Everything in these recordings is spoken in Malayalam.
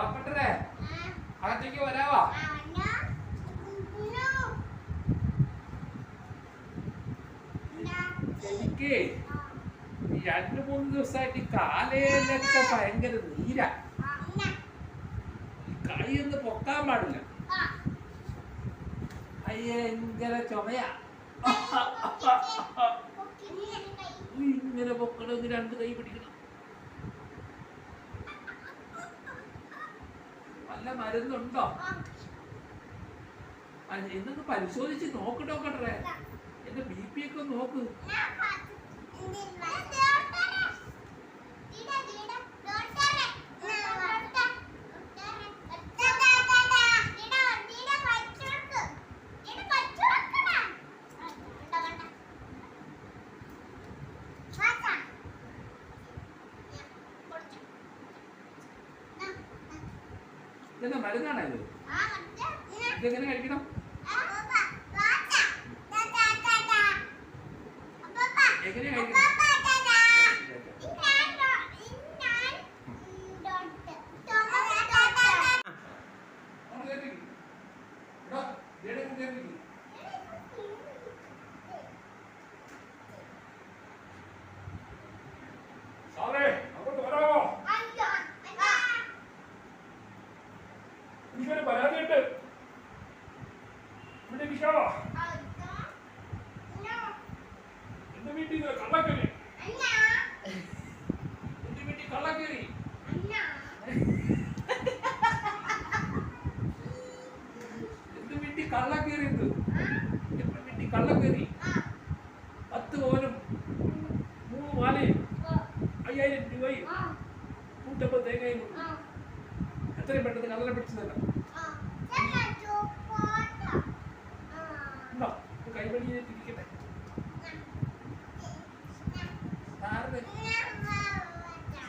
ഡോക്ടറെ അകത്തേക്ക് വരാവോ? എനിക്ക് രണ്ട് മൂന്ന് ദിവസമായിട്ട് കാലയിലൊക്കെ ഭയങ്കര നീരാ. ഈ കൈ ഒന്ന് പൊക്കാൻ പാടില്ല. ഭയങ്കര ചുമയാ. ഇങ്ങനെ പൊക്കണമെങ്കിൽ രണ്ട് കൈ പിടിക്കണം. വല്ല മരുന്നുണ്ടോ? ഇന്നൊന്ന് എന്നൊന്ന് പരിശോധിച്ച് നോക്ക് ഡോക്ടറെ. എന്റെ ബി പി ഒക്കെ നോക്ക്. ഇതെന്നാ മരുന്നാണോ ഇത് ഇതെങ്ങനെ കഴിക്കണം എങ്ങനെ കഴിക്കണം അങ്ങോട്ട് കേറിക്ക്. ഇവിടെ ഇരിക്കാമോ എന്റെ വീട്ടിൽ നിന്ന് കള്ളക്കരി എന്റെ വീട്ടിൽ കള്ളക്കരി എന്റെ വീട്ടിൽ കള്ളക്കരി ഉണ്ട് എന്റെ വീട്ടിൽ കള്ളക്കരി പത്ത് പവനും മൂന്ന് മാലയും അയ്യായിരം രൂപയും നൂറ്റമ്പത് തേങ്ങയും. എത്രയും പെട്ടെന്ന് കള്ളനെ പിടിച്ചു കൈവഴി ഇരിക്കട്ടെ സാറിന്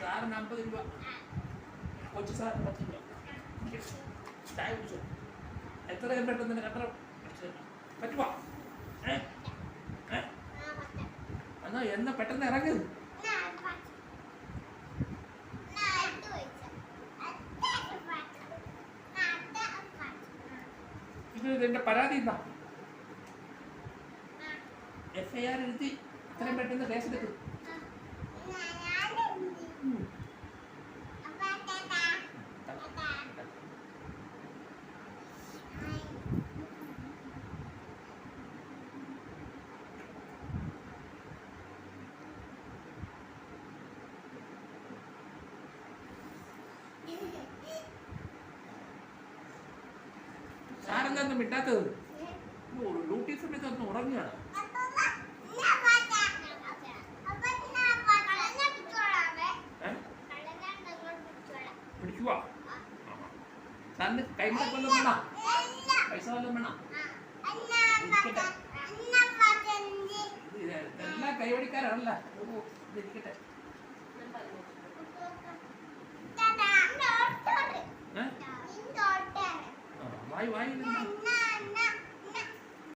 സാറിന് അമ്പത് രൂപ. കൊച്ചു സാറിന് പത്ത് രൂപ. ചായ കുടിച്ചോ? എത്രയും പെട്ടെന്ന് തന്നെ കട്ടറ പറ്റുമോ? ഏ? എന്നാ എന്നാ പെട്ടെന്ന് ഇറങ്ങ്. ഇത് എന്റെ പരാതി എന്താ? എഫ് ഐ ആർ എഴുതി എത്രയും പെട്ടെന്ന് കേസെടുക്കും. സാറെന്താ മിണ്ടാത്തത്? ഡ്യൂട്ടി സമയത്ത് ഒന്ന് ഉറങ്ങുകയാണ്. ತಂದು ಕೈ ಮಾಡ್ಕೊಳ್ಳೋ ಬೇಡ ಪೈಸಾ ಅಲ್ಲ ಬೇಡ ಇದೆಲ್ಲ ಕೈ ಹೊಡಿಕಾರಲ್ಲ ಬಿಸ್ಕಿಟ್ வாய் வாய்